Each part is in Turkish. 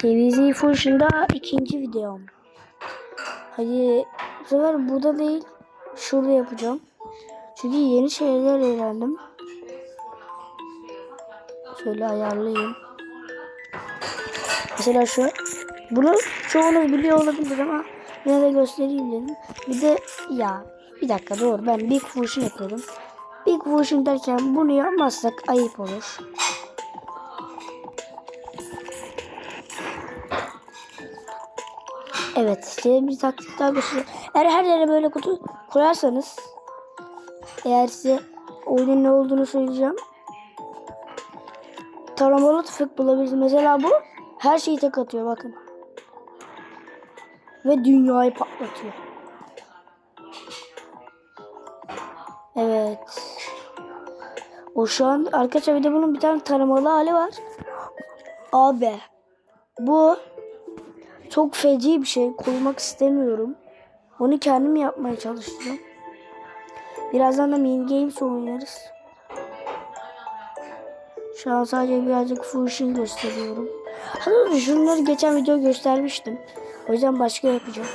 TVZ Fusion'da ikinci videom. Hadi bu sefer burada değil şurada yapacağım. Çünkü yeni şeyler öğrendim. Şöyle ayarlayayım. Mesela şu. Bunu çoğunuz biliyor olabilir ama yine de göstereyim dedim. Bir de ya bir dakika doğru ben Big Fusion yapıyordum. Big Fusion derken bunu yapmazsak ayıp olur. Evet bir taktik daha göstereyim. Eğer her yere böyle kutu koyarsanız eğer size oyunun ne olduğunu söyleyeceğim. Taramalı tüfek bulabilirsiniz. Mesela bu her şeyi tek atıyor bakın. Ve dünyayı patlatıyor. Evet. O şu an arkadaşlar bir de bunun bir tane taramalı hali var. Abi. Bu çok feci bir şey. Koymak istemiyorum. Onu kendim yapmaya çalışacağım. Birazdan da mini games oynarız. Şu an sadece birazcık fusion gösteriyorum. Hatta şunları geçen video göstermiştim. O yüzden başka yapacağım.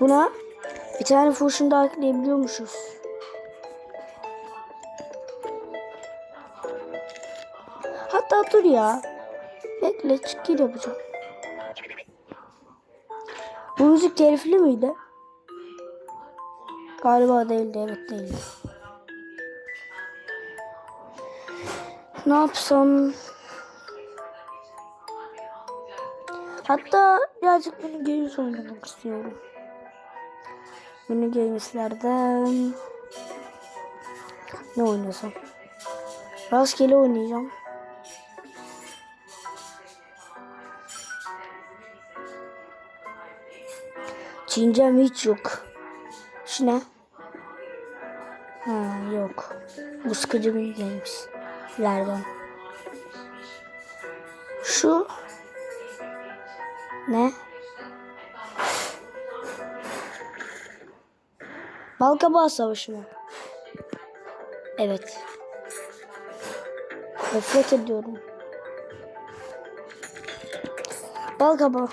Buna bir tane fusion daha ekleyebiliyormuşuz. Hatta dur ya. Çıkıyor yapacağım. Bu müzik telifli miydi? Galiba değildi. Evet değildi. Ne yapsam? Hatta birazcık mini games oynamak istiyorum. Mini gameslerden ne oynasam? Rastgele oynayacağım. Çincem hiç yok. Şu ne? Ha yok. Bu sıkıcı bir gameslerden. Şu ne? Balkabağı Savaşı mı? Evet. Nefret ediyorum. Balkabağı.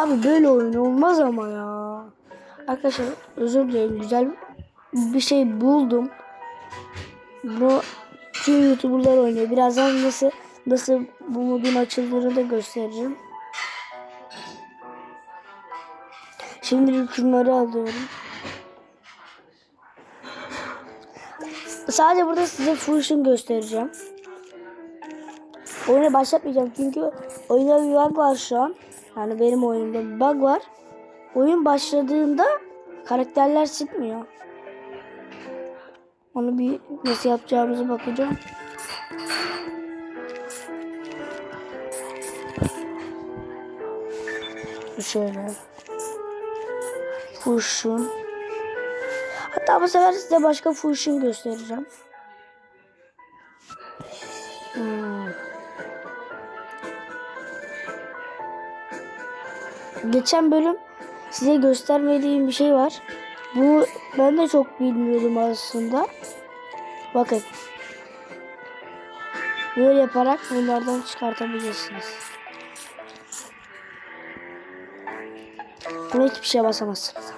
Abi böyle oyun olmaz ama ya. Arkadaşlar özür dilerim güzel bir şey buldum. Bu tüm youtuberlar oynuyor. Birazdan nasıl nasıl bu modun açıldığını da göstereceğim. Şimdi şunları alıyorum. Sadece burada size fusion göstereceğim. Oyunu başlatmayacağım çünkü oyunda bir var şu an. Yani benim oyunumda bir bug var. Oyun başladığında karakterler çıkmıyor. Onu bir nasıl yapacağımızı bakacağım. Şöyle. Fusion. Hatta bu sefer size başka fusion göstereceğim. Hmm. Geçen bölüm size göstermediğim bir şey var. Bu ben de çok bilmiyordum aslında. Bakın. Böyle yaparak bunlardan çıkartabilirsiniz. Buna hiçbir şey basamazsınız.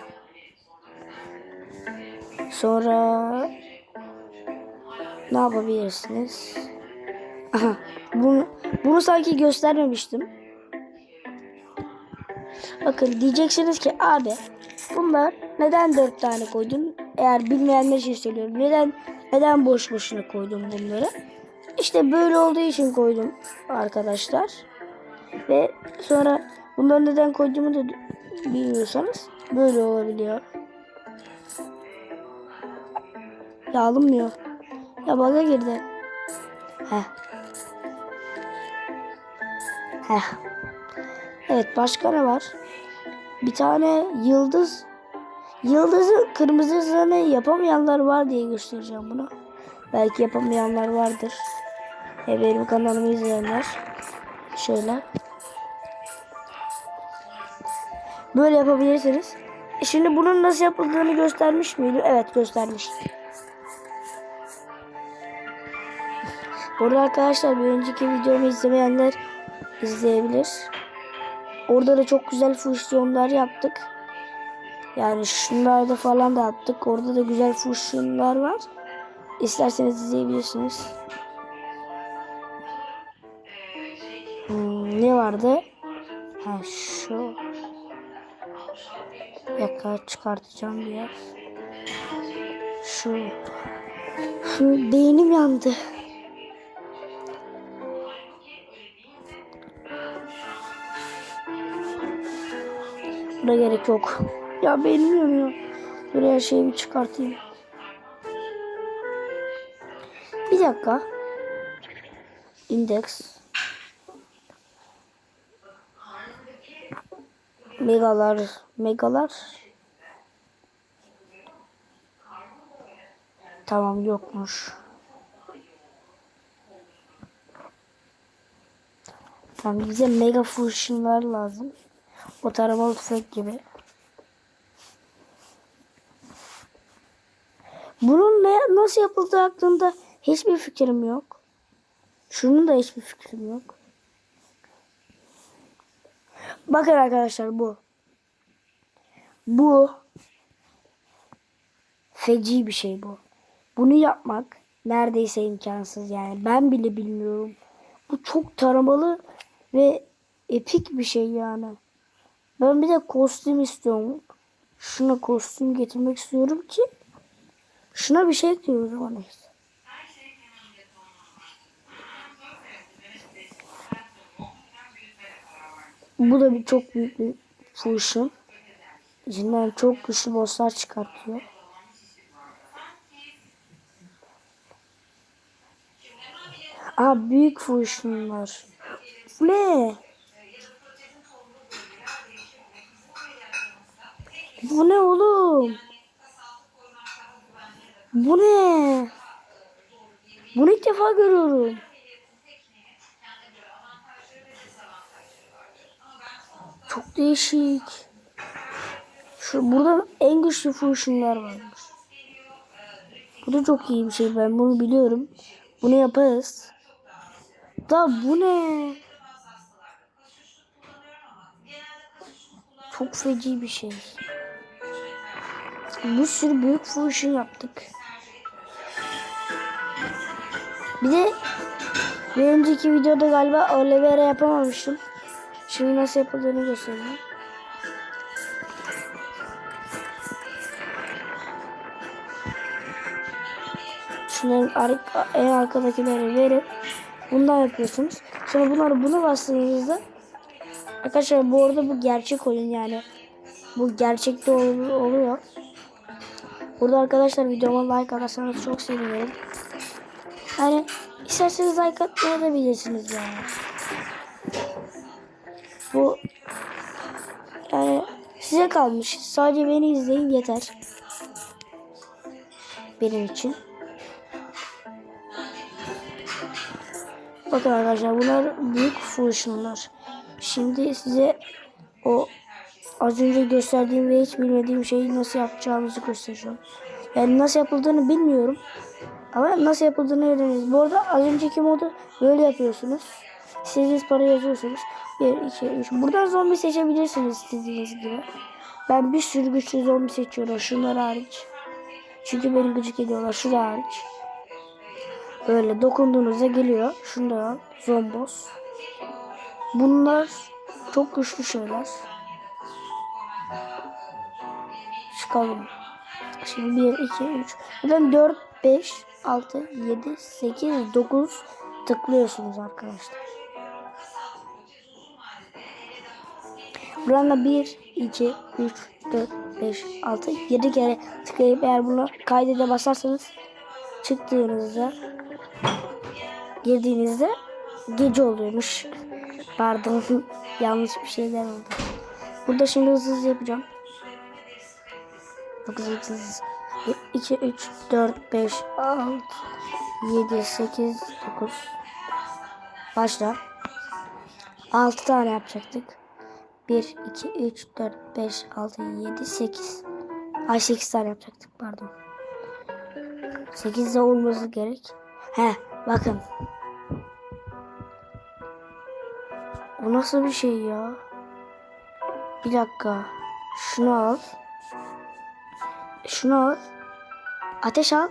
Sonra ne yapabilirsiniz? Aha, bunu, bunu sanki göstermemiştim. Bakın diyeceksiniz ki abi bunlar neden dört tane koydun? Eğer bilmeyenler için söylüyorum. Neden neden boş boşuna koydum bunları? İşte böyle olduğu için koydum arkadaşlar. Ve sonra bunları neden koyduğumu da bilmiyorsanız böyle olabiliyor. Ya alınmıyor. Ya baga girdi. Heh. Heh. Evet başka ne var? Bir tane yıldız. Yıldızın kırmızısını yapamayanlar var diye göstereceğim bunu. Belki yapamayanlar vardır. E benim kanalımı izleyenler. Şöyle. Böyle yapabilirsiniz. Şimdi bunun nasıl yapıldığını göstermiş miydi? Evet göstermiş. Burada arkadaşlar bir önceki videomu izlemeyenler izleyebilir. Orada da çok güzel füzyonlar yaptık. Yani şunlarda falan da attık. Orada da güzel füzyonlar var. İsterseniz izleyebilirsiniz. Hmm, ne vardı? Ha şu. Bir dakika çıkartacağım biraz. Şu. Şu beynim yandı. Buna gerek yok. Ya beynim yanıyor. Dur her şeyi bir çıkartayım. Bir dakika. Index. Megalar. Megalar. Tamam yokmuş. Tamam bize mega fusionlar lazım. O taramalı tüfek gibi. Bunun ne, nasıl yapıldığı hakkında hiçbir fikrim yok. Şunun da hiçbir fikrim yok. Bakın arkadaşlar bu. Bu feci bir şey bu. Bunu yapmak neredeyse imkansız yani. Ben bile bilmiyorum. Bu çok taramalı ve epik bir şey yani. Ben bir de kostüm istiyorum. Şuna kostüm getirmek istiyorum ki şuna bir şey ekliyoruz ama neyse. Bu da bir çok büyük bir fusion. İçinden çok güçlü bosslar çıkartıyor. Aa büyük fusionlar. Bu ne? Bu ne oğlum? Bu ne? Bunu ilk defa görüyorum. Çok değişik. Şu burada en güçlü fusionlar varmış. Bu da çok iyi bir şey. Ben bunu biliyorum. Bunu yaparız. Da bu ne? Çok feci bir şey. Bir sürü büyük fusion yaptık. Bir de bir önceki videoda galiba Olivera yapamamıştım. Şimdi nasıl yapıldığını göstereyim. Şunların ar- en arkadakileri verip bundan yapıyorsunuz. Sonra bunları buna bastığınızda arkadaşlar bu arada bu gerçek oyun yani. Bu gerçekte ol- oluyor. Burada arkadaşlar videoma like atarsanız çok sevinirim. Yani isterseniz like atmayabilirsiniz yani. Bu yani size kalmış. Sadece beni izleyin yeter. Benim için. Bakın arkadaşlar bunlar büyük fusionlar. Şimdi size o az önce gösterdiğim ve hiç bilmediğim şeyi nasıl yapacağımızı göstereceğim. Yani nasıl yapıldığını bilmiyorum. Ama nasıl yapıldığını öğreniriz. Bu arada az önceki modu böyle yapıyorsunuz. İstediğiniz para yazıyorsunuz. 1, 2, 3. Buradan zombi seçebilirsiniz istediğiniz gibi. Ben bir sürü güçlü zombi seçiyorum. Şunlar hariç. Çünkü beni gıcık ediyorlar. Şu da hariç. Böyle dokunduğunuzda geliyor. Şunu da al. Zombos. Bunlar çok güçlü şeyler. Çıkalım. Şimdi 1, 2, 3. Buradan 4, 5, 6, 7, 8, 9 tıklıyorsunuz arkadaşlar. Buradan da 1, 2, 3, 4, 5, 6, 7 kere tıklayıp eğer bunu kaydede basarsanız çıktığınızda girdiğinizde gece oluyormuş. Pardon yanlış bir şeyler oldu. Burada şimdi hızlı hızlı yapacağım. Çok hızlı hızlı. 2, 3, 4, 5, 6, 7, 8, 9. Başla. 6 tane yapacaktık. 1, 2, 3, 4, 5, 6, 7, 8. Ay 8 tane yapacaktık pardon. 8 de olması gerek. He bakın. O nasıl bir şey ya? Bir dakika. Şunu al. Şunu al. Ateş al.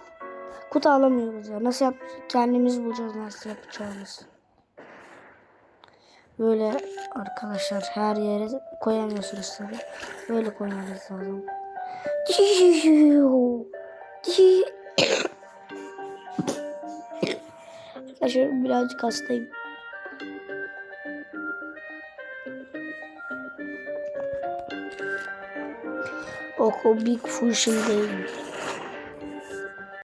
Kutu alamıyoruz ya. Nasıl yap? Kendimiz bulacağız nasıl yapacağımız. Böyle arkadaşlar her yere koyamıyorsunuz tabi. Böyle koymanız lazım. Arkadaşlar birazcık hastayım. O Big Fusion değil.